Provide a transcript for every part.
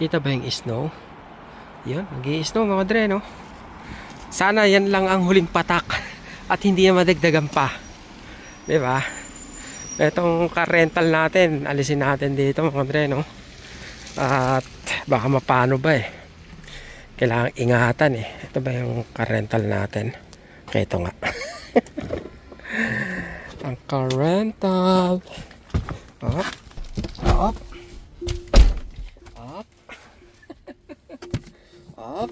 Kita ba yung snow? Yun, nag snow mga dre, no? Sana yan lang ang huling patak at hindi na madagdagan pa. Di ba? Itong car-rental natin, alisin natin dito mga dre, no? At baka mapano ba eh. Kailangan ingatan eh. Ito ba yung car-rental natin? Kaya ito nga. ang car-rental. Up. Up. Up.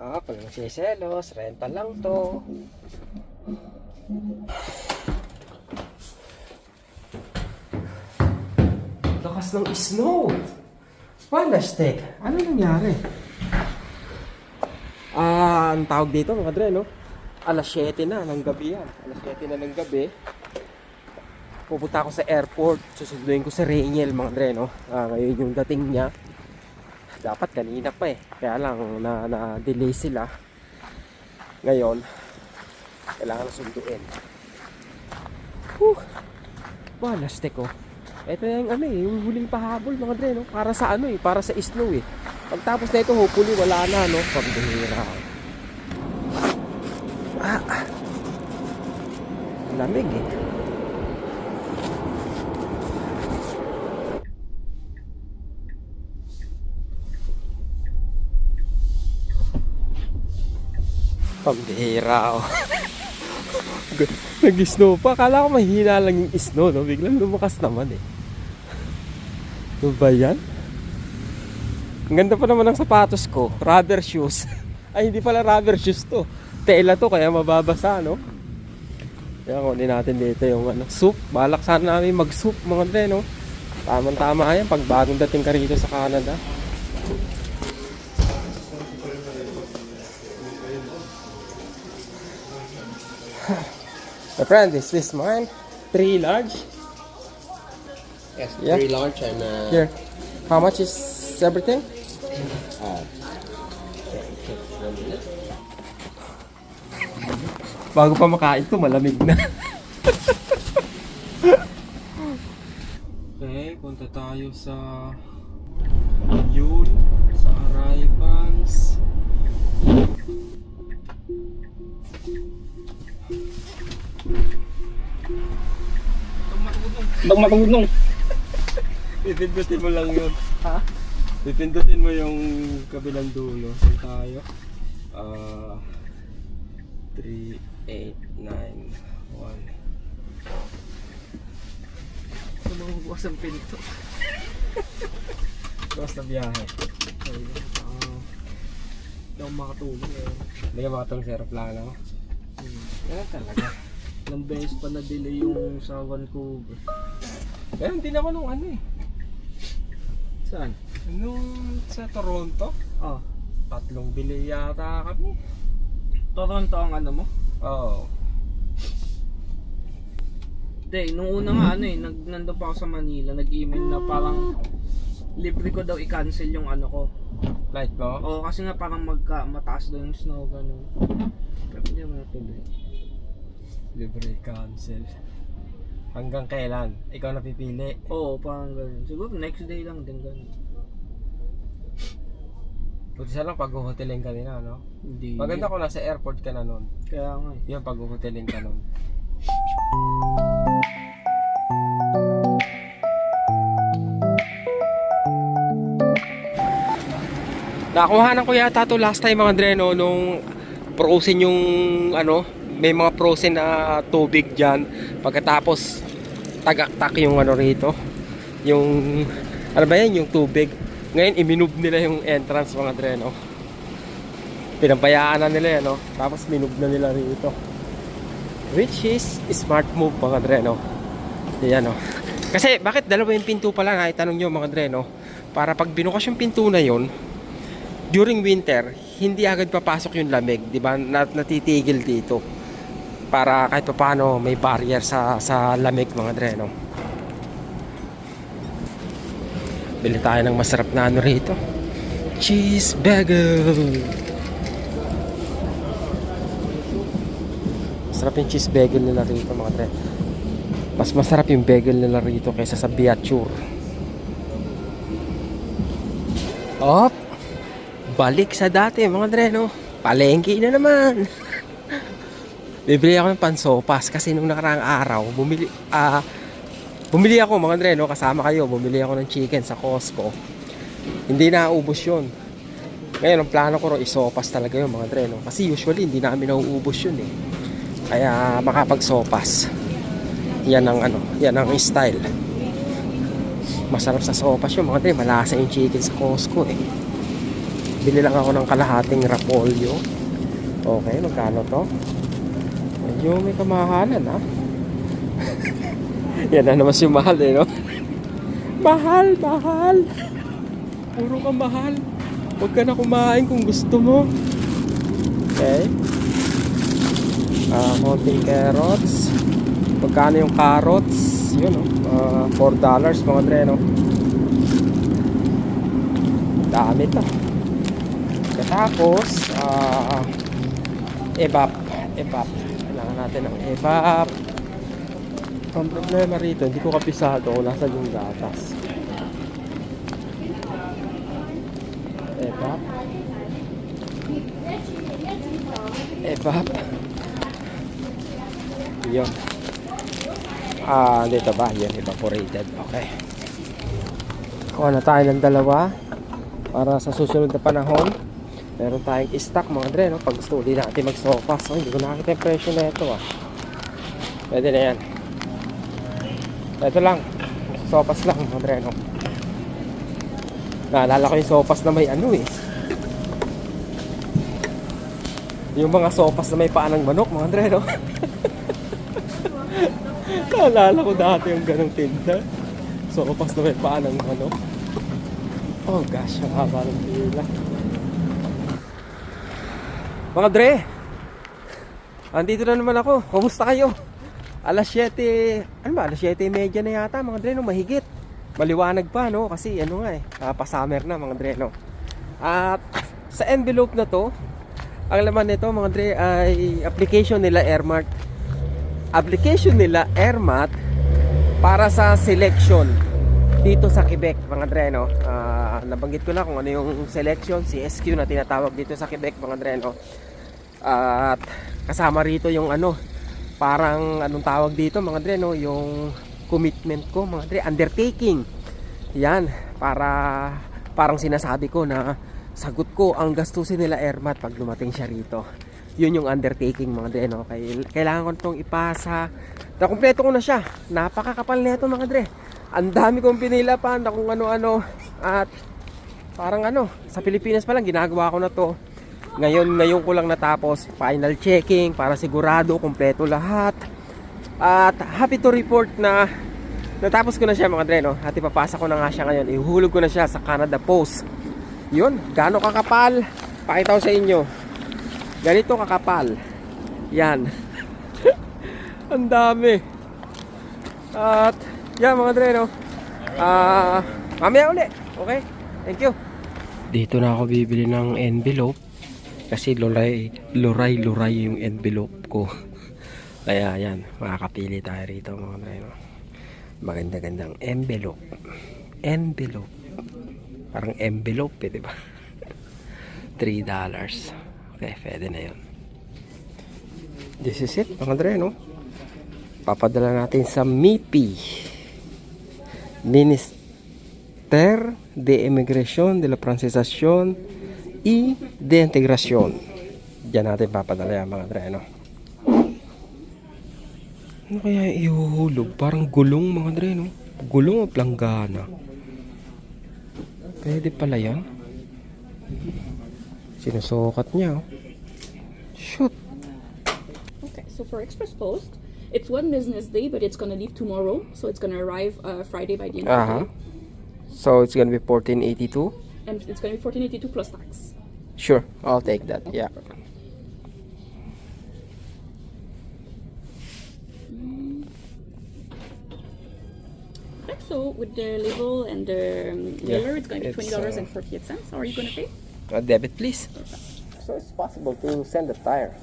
Up. Up. Walang siselos. Rental lang to. Lakas ng snow. Wala, stick. Ano nangyari? Ah, ang tawag dito mga dre, no? Alas 7 na ng gabi yan. Alas 7 na ng gabi. Pupunta ako sa airport. Susunduin ko sa Rainiel mga dre, no? Ah, ngayon yung dating niya. Dapat kanina pa eh. Kaya lang na, na delay sila. Ngayon, kailangan na sunduin. Whew. Oh. Ito yung ano eh, yung huling pahabol mga dre, no? Para sa ano eh, para sa snow eh. Pagtapos na ito, hopefully wala na, no? Pambihira. Ah. Lamig eh. Pambihira oh. Nag-snow pa. Kala ko mahina lang yung snow, no? Biglang lumakas naman eh. Ano ba yan? Ang ganda pa naman ng sapatos ko. Rubber shoes. Ay, hindi pala rubber shoes to. Tela to, kaya mababasa, no? Kaya kunin natin dito yung ano, soup. Balak sana namin mag-soup, mga dre, no? Tamang-tama yan pag bagong dating ka rito sa Canada. My friend, is this mine? Three large? Yes, Yeah. three large and uh, Here. How much is everything? uh, Bago pa makain to, malamig na. okay, punta tayo sa Yule, Bang matulong. Pipindutin mo lang yun. Ha? Pipindutin mo yung kabilang dulo. Saan tayo? Ah... 3, 8, 9, 1. Sumubukas ang pinto. Basta biyahe. Ah, Hindi ako makatulong eh. Hindi ka makatulong sa aeroplano. Hmm. Ganun talaga. Ilang beses pa na-delay yung sa Vancouver. Pero hindi na ako nung ano eh. Saan? Nung sa Toronto, Ah, tatlong bili yata kami. Toronto ang ano mo? Oo. Hindi, nung una nga ano eh, nag, nandun pa ako sa Manila, nag-email na parang libre ko daw i-cancel yung ano ko. Flight mo? Oo, kasi nga parang magka, mataas daw yung snow, gano'n. Pero hindi mo natuloy. Libre cancel. Hanggang kailan? Ikaw napipili. Oo, parang gano'n. Siguro next day lang din gano'n. Buti sa lang pag-hoteling ka nila, no? Hindi. Maganda kung nasa airport ka na nun. Kaya nga eh. Yung pag-hoteling ka nun. Nakuhanan ko yata to last time mga Dreno nung frozen yung ano, may mga frozen na tubig diyan. Pagkatapos tagaktak yung ano rito. Yung ano ba yan, yung tubig. Ngayon iminub nila yung entrance mga Dreno. Pinabayaan na nila yan, no? Tapos minub na nila rito. Which is smart move mga Dreno. Yan, no? Kasi bakit dalawa yung pinto pala na itanong nyo mga Dreno? Para pag binukas yung pinto na yon during winter, hindi agad papasok yung lamig, di ba? Nat natitigil dito. Para kahit paano may barrier sa sa lamig mga Dreno. Bili tayo ng masarap na ano rito. Cheese bagel. Masarap yung cheese bagel nila rito mga Dre. Mas masarap yung bagel nila rito kaysa sa Biature. Op! Balik sa dati mga dre, no? Palengke na naman. Bibili ako ng pansopas kasi nung nakaraang araw, bumili, ah, bumili ako mga dre, no? Kasama kayo, bumili ako ng chicken sa Costco. Hindi na ubos yun. Ngayon, ang plano ko ro isopas talaga yun mga dre, no? Kasi usually, hindi namin nauubos yun, eh. Kaya, makapagsopas. Yan ang ano, yan ang style. Masarap sa sopas yun mga dre, malasa yung chicken sa Costco, eh. Bili lang ako ng kalahating rapolyo. Okay, magkano to? Medyo may kamahalan, ha? yan na naman si mahal, eh, no? mahal, mahal. Puro ka mahal. Huwag ka na kumain kung gusto mo. Okay. Ah, konting carrots. Magkano yung carrots? Yun, oh. Ah, $4 dollars mga dre, no? Dami to. Tapos, ah, evap. Evap. Natin ng evap. Ang problema rito, hindi ko kapisado kung nasa yung gatas. Evap. Evap. Yun. Ah, dito ba? Yan, evaporated. Okay. Kuha na tayo ng dalawa para sa susunod na panahon. Meron tayong stock mga dre, no? Pag gusto ulit natin mag-sopas. Oh, hindi ko nakakita yung presyo na ito, ah. Pwede na yan. Ito lang. Sopas lang, mga dre, no? Naalala ko yung sopas na may ano, eh. Yung mga sopas na may paan ng manok, mga dre, no? Naalala ko dati yung ganong tinda. Sopas na may paan ng manok. Oh gosh, ang haba ng pila. Mga dre, andito na naman ako. Kumusta kayo? Alas 7, ano ba? Alas 7.30 na yata mga dre, no? Mahigit. Maliwanag pa, no? Kasi ano nga eh, ah, pa-summer na mga dre, no? At sa envelope na to, ang laman nito mga dre ay application nila Airmart. Application nila Airmat para sa selection dito sa Quebec mga dre no Nabanggit ko na kung ano yung selection CSQ na tinatawag dito sa Quebec mga dre no at kasama rito yung ano parang anong tawag dito mga dre no yung commitment ko mga dre undertaking. Yan para parang sinasabi ko na sagot ko ang gastusin nila Airmat pag dumating siya rito. Yun yung undertaking mga dre no? Kailangan ko itong ipasa. Na kumpleto ko na siya. Napakakapal na ito mga dre ang dami kong pinilapan na kung ano-ano. At parang ano sa Pilipinas pa lang ginagawa ko na to. Ngayon ngayon ko lang natapos. Final checking para sigurado kumpleto lahat. At happy to report na natapos ko na siya mga dre no at ipapasa ko na nga siya ngayon. Ihuhulog ko na siya sa Canada Post. Yun gaano kakapal? Pakita ko sa inyo. Ganito kakapal. Yan. Ang dami. At yan mga dre ah mamaya uli. Okay? Thank you. Dito na ako bibili ng envelope kasi luray luray luray yung envelope ko. Kaya yan makakapili tayo rito mga dre no maganda gandang envelope. Envelope. Parang envelope eh diba 3 dollars. Okay pwede na yun. This is it mga dre papadala natin sa MIPI Minister de Immigration de la Francisación y de Integración. Diyan natin papadala yan mga dre no? Ano kaya ihuhulog? Parang gulong mga dre no? Gulong o planggana pwede pala yan. Sinusukat niya oh. shoot! Okay, so for Express Post, it's one business day, but it's gonna leave tomorrow, so it's gonna arrive uh, Friday by the end of uh-huh the day, so it's gonna be 1482 and it's gonna be 1482 plus tax. Sure, I'll take that. Yeah. Okay, so with the label and the um, Yeah, it's gonna be twenty dollars uh, and forty-eight cents. How are you gonna pay? A debit, please. So it's possible to send a tire.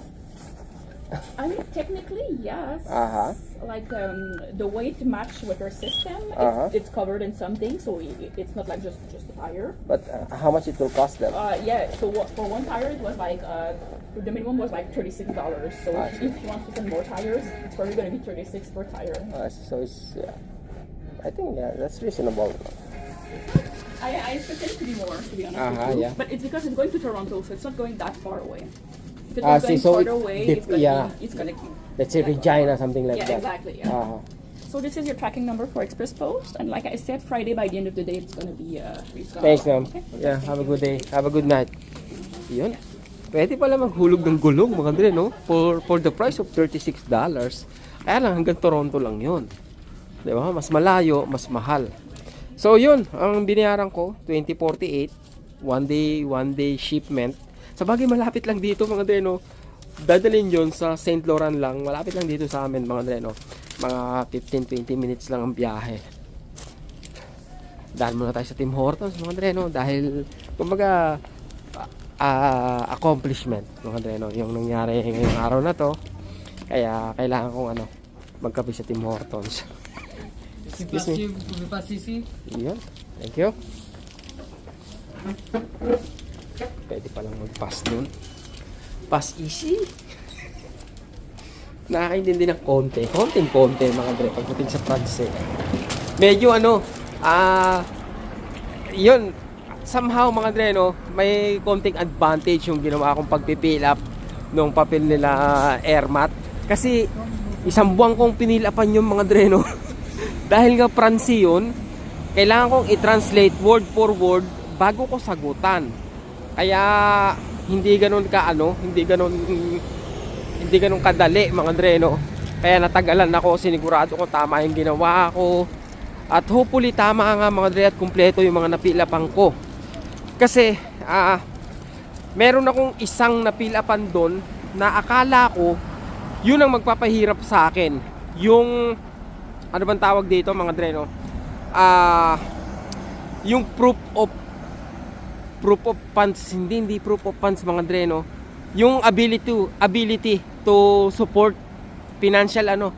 I mean, technically, yes. Uh-huh. Like um, the weight match with our system, it- Uh-huh. it's covered in something, so it, it's not like just just a tire. But uh, how much it will cost them? Uh, yeah. So what, for one tire, it was like uh, the minimum was like thirty six dollars. So I if see. you want to send more tires, it's probably gonna be thirty six per tire. Uh, so it's, yeah. I think, yeah, that's reasonable. I, I expect it to be more, to be honest Uh-huh, with you. yeah. But it's because it's going to Toronto, so it's not going that far away. If it Ah, was see, going so farther it away, dip- it's gonna yeah. be, it's gonna. Let's say Regina, something like Yeah, that. exactly. Yeah. Uh-huh. So this is your tracking number for Express Post, and like I said, Friday by the end of the day, it's gonna be uh, gonna- Thanks, ma'am. Okay. Yeah, have a good day. Have a good night. Yun. Pwede pala maghulog ng gulong, mga dre, no? For, for the price of $36. Kaya lang, hanggang Toronto lang yun. Di ba? Mas malayo, mas mahal. So, yun. Ang binayaran ko, 2048. One day, one day shipment. Sa bagay, malapit lang dito, mga dre, no? Dadalhin yun sa St. Laurent lang. Malapit lang dito sa amin, mga dre, no? Mga 15-20 minutes lang ang biyahe dahil muna tayo sa Tim Hortons mga Dre, no? dahil kumbaga ah, accomplishment mga Dre, no? yung nangyari ngayong araw na to kaya kailangan kong ano magkape sa Tim Hortons Excuse me. Yun. Thank you. Pwede palang mag-pass dun. Pass easy. Nakakaintindi ng konti. Konting-konti mga Dre pagdating sa France eh. Medyo ano, ah, yun, somehow mga Dre, no, may konting advantage yung ginawa kong pagpipill up nung papel nila ah, Airmat. Kasi isang buwan kong pinilapan yung mga Dre, no. Dahil nga France yun, kailangan kong i-translate word for word bago ko sagutan. Kaya hindi ganun ka ano, hindi ganun hindi ganun kadali mga Dre, no. Kaya natagalan ako, sinigurado ko tama yung ginawa ko. At hopefully tama nga mga Dre at kumpleto yung mga napilapang ko. Kasi ah meron akong isang napilapan doon na akala ko yun ang magpapahirap sa akin. Yung ano bang tawag dito mga Dre no? Ah yung proof of proof of funds hindi hindi proof of funds mga Dre no? Yung ability to ability to support financial ano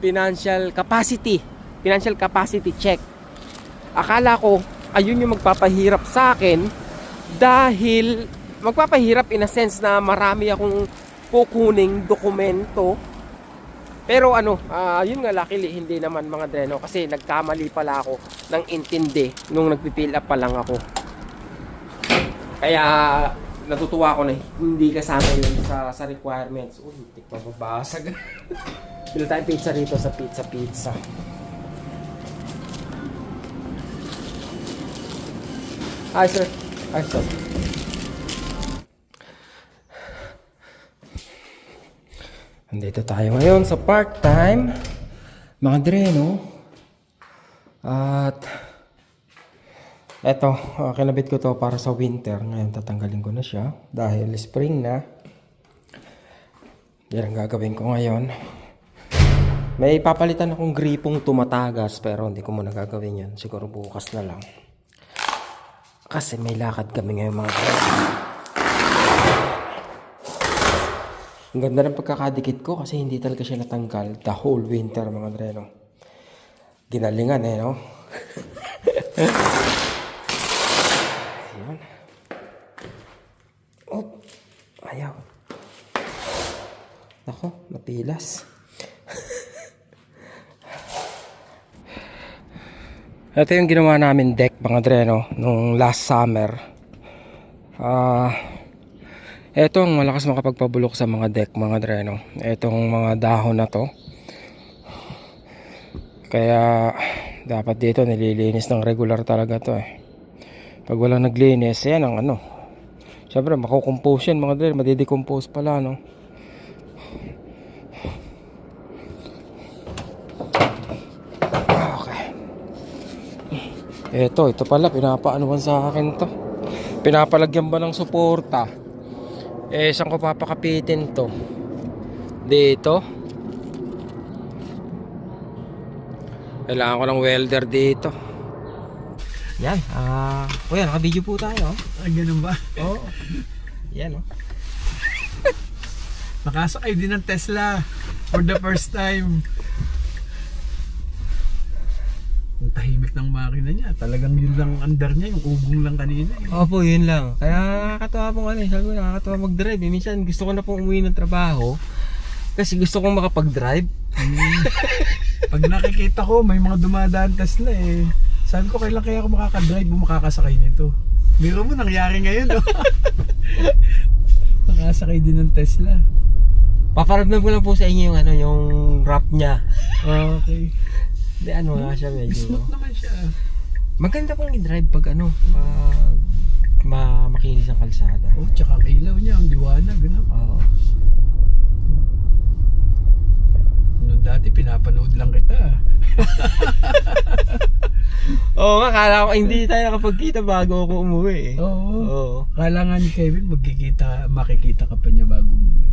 financial capacity financial capacity check akala ko ayun yung magpapahirap sa akin dahil magpapahirap in a sense na marami akong kukuning dokumento pero ano, ah, yun nga luckily hindi naman mga dreno kasi nagkamali pala ako ng intindi nung nagpipill up pa lang ako. Kaya natutuwa ako na hindi kasama yun sa, sa requirements. Uy, hindi pa babasag. Bila tayong pizza rito sa Pizza Pizza. Hi sir. Hi sir. Andito tayo ngayon sa part-time mga dreno. At eto, uh, kinabit ko to para sa winter. Ngayon tatanggalin ko na siya dahil spring na. Yan ang gagawin ko ngayon. May papalitan akong gripong tumatagas pero hindi ko muna gagawin yan. Siguro bukas na lang. Kasi may lakad kami ngayon mga dreno. Ang ganda ng pagkakadikit ko kasi hindi talaga siya natanggal the whole winter mga dreno. Ginalingan eh, no? Nako, napilas. Ito yung ginawa namin deck mga dreno nung last summer. Ah... Etong malakas makapagpabulok sa mga deck mga dreno. Etong mga dahon na to. Kaya dapat dito nililinis ng regular talaga to eh. Pag walang naglinis, yan ang ano. Siyempre makukompose yan mga dreno. Madidecompose pala no. Okay. Eto, ito pala pinapaanuhan sa akin to. Pinapalagyan ba ng suporta? Eh, saan ko papakapitin to? Dito. Kailangan ko ng welder dito. Yan. Ah, uh, kuya, naka-video po tayo. Ah, ganun ba? Oo. Oh. Yan, oh. Nakasakay din ng Tesla for the first time. Ang tahimik ng makina niya. Talagang yun lang under niya, yung ugong lang kanina. eh. Opo, yun lang. Kaya nakakatawa pong ano, eh, sabi ko nakakatawa mag-drive. Eh. Minsan gusto ko na pong umuwi ng trabaho. Kasi gusto kong makapag-drive. Mm. Pag nakikita ko, may mga dumadaan Tesla eh. Sabi ko, kailan kaya ako makakadrive o makakasakay nito? Biro mo, nangyari ngayon, no? Nakasakay din ng Tesla. Paparamdam ko lang po sa inyo yung ano, yung rap niya. Okay. Hindi ano nga siya medyo. Smooth naman siya. Maganda pong i-drive pag ano, pag ma makinis ang kalsada. Oh, tsaka ang ilaw niya, ang liwanag, ano? Oo. Noong dati, pinapanood lang kita. Oo nga, kala ko hindi tayo nakapagkita bago ako umuwi eh. Oo. Oo. Kala nga ni Kevin, magkikita, makikita ka pa niya bago umuwi.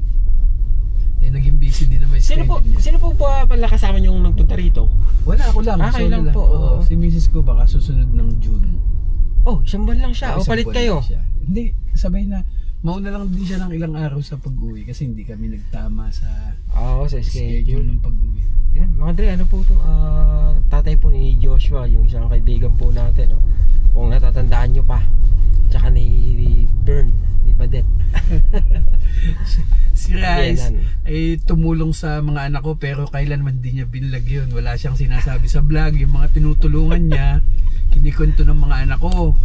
Eh, naging busy din naman yung Sino po, niya. sino po pa pala kasama niyong nagpunta rito? Wala ako lang, Ah, kayo solo lang po, Oo, si Mrs. ko baka susunod ng June. Oh, isang buwan lang siya. O Isang palit buwan kayo. lang siya. Hindi, sabay na, mauna lang din siya ng ilang araw sa pag-uwi kasi hindi kami nagtama sa Oo, sa schedule schedule. ng pag-uwi. Yan, mga Dre, ano po ito? Ah, tatay po ni Joshua, yung isang kaibigan po natin. No? Kung natatandaan nyo pa. Tsaka ni Bern, Badet. Si Rice ay tumulong sa mga anak ko pero kailanman di niya binlag yun. Wala siyang sinasabi sa vlog. Yung mga tinutulungan niya, kinikwento ng mga anak ko.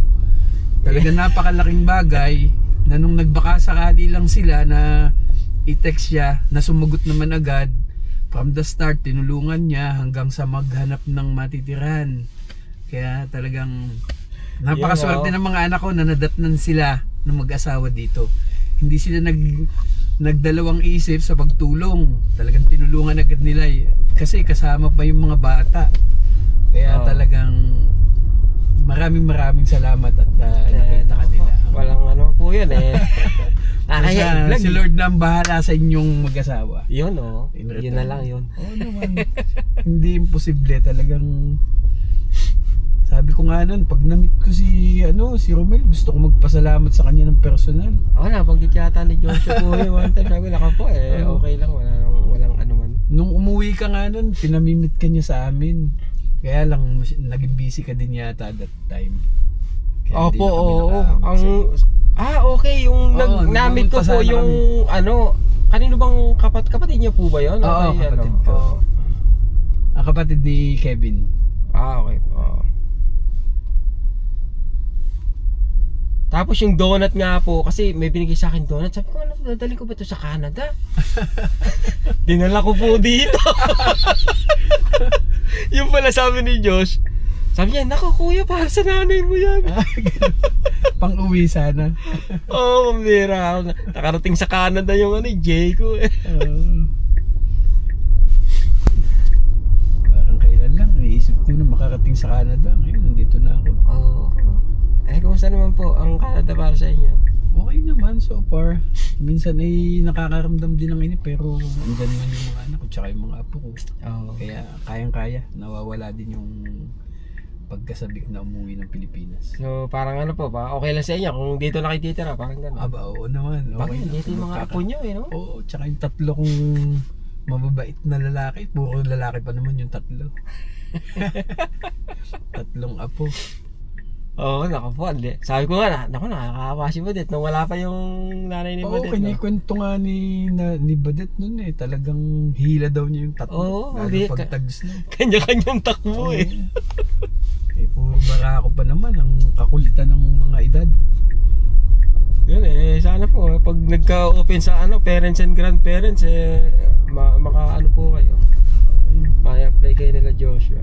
Talaga napakalaking bagay na nung nagbaka sakali lang sila na i-text siya na sumagot naman agad. From the start, tinulungan niya hanggang sa maghanap ng matitiran. Kaya talagang napakaswerte oh. ng mga anak ko na nadatnan sila ng mag-asawa dito. Hindi sila nag nagdalawang isip sa pagtulong. Talagang tinulungan agad nila eh. kasi kasama pa yung mga bata. Kaya Oo. talagang maraming maraming salamat at uh, Eh, nakita ka nila. Walang ano po yun eh. Nakaya Basta i-vlog. si Lord na ang bahala sa inyong mag-asawa. Yun oh. Yun na lang yun. Oo naman. Hindi imposible talagang sabi ko nga nun, pag na-meet ko si ano, si Romel, gusto ko magpasalamat sa kanya ng personal. Oo, nabanggit yata ni Joshua po yun. One time sabi naka po eh. Oo. Okay lang, wala nang walang ano man. Nung umuwi ka nga nun, pinamimit ka niya sa amin. Kaya lang, mas- naging busy ka din yata that time. Opo, na oo. Ang. Ah, okay, yung Oo, nag namit ko po sana yung ano, kanino bang kapat kapatid niyo po ba 'yon? Oo, kapatid ko. Oo. Ang kapatid ni Kevin. Ah, okay. Oo. Tapos yung donut nga po, kasi may binigay sa akin donut. Sabi ko, ano, dadali ko ba ito sa Canada? Dinala ko po dito. yung pala sabi ni Josh, sabi niya, naku kuya, para sa nanay mo yan. Pang uwi sana. Oo, oh, pambira. Nakarating sa Canada yung ano, Jay ko eh. Oo. parang kailan lang, naisip ko na makarating sa Canada. Ngayon, nandito na ako. Oo. Kumusta naman po ang Canada para sa inyo? Okay naman so far. Minsan ay nakakaramdam din ng inip pero andyan naman yung mga anak ko tsaka yung mga apo ko. Oo. Kaya kayang-kaya, nawawala din yung pagkasabik na umuwi ng Pilipinas. So, parang ano po ba? Okay lang sa inyo kung dito na kayo titira, parang gano'n. Aba, oo naman. Okay Bakit? lang. Dito yung mga apo nyo eh, no? Oo, tsaka yung tatlo kong mababait na lalaki. Puro lalaki pa naman yung tatlo. Tatlong apo. Oo, naku po. hindi. Sabi ko nga, na, naku, nakakawa si Badet nung wala pa yung nanay ni Oo, Badet. no? kinikwento nga ni, na, ni Badet nun eh. Talagang hila daw niya yung tatlo. Oo, Lalo hindi. pag tags na. Kanya-kanyang takbo eh. Eh, puro barako pa naman ang kakulitan ng mga edad. Yun eh, sana po, eh, pag nagka-open sa ano, parents and grandparents, eh, ma maka ano po kayo. Maya-apply kayo nila Joshua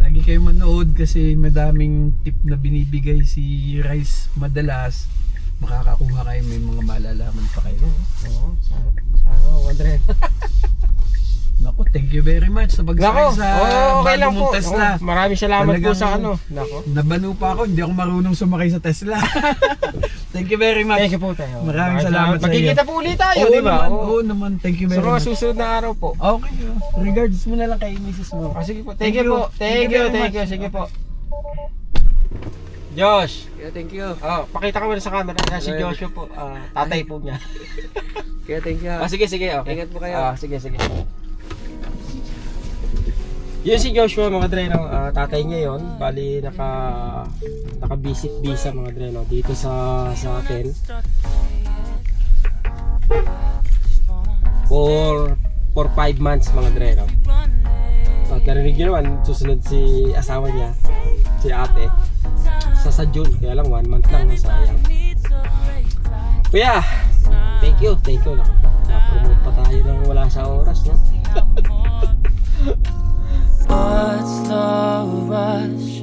lagi kayo manood kasi madaming tip na binibigay si Rice madalas. Makakakuha kayo may mga malalaman pa kayo. Oo, oo sana, sana 100 Nako, thank you very much sa pagsakay Nako, sa okay bago lang po. mong Tesla. Oh, maraming salamat po sa ano. Nako. Nabano pa ako, hindi ako marunong sumakay sa Tesla. thank you very much. Thank you po tayo. Maraming salamat sa iyo. Magkikita po ulit tayo, di ba? naman, oo Oo. naman. Thank you very mga much. susunod na araw po. Okay, oh. regards mo na lang kay Mrs. Mo. Ah, sige po. Thank, you, po. Thank you, thank you. Sige po. Josh. Kaya thank you. Oh, pakita ka muna sa camera. Yan si Hello. Joshua po. Ah, tatay po niya. Kaya thank you. Ah, sige, sige. Okay. Ingat po kayo. Ah, sige, sige. Yun si Joshua mga dre, no? Ah, tatay niya yon Bali, naka, naka-visit visa mga dre, no? Dito sa, sa atin. For, for 5 months mga dre, no? At narinig nyo naman, susunod si asawa niya, si ate, sa sa June. Kaya lang, 1 month lang, sayang. Kuya, thank you, thank you. Naka- Na-promote pa tayo nang wala sa oras, no? What's the rush?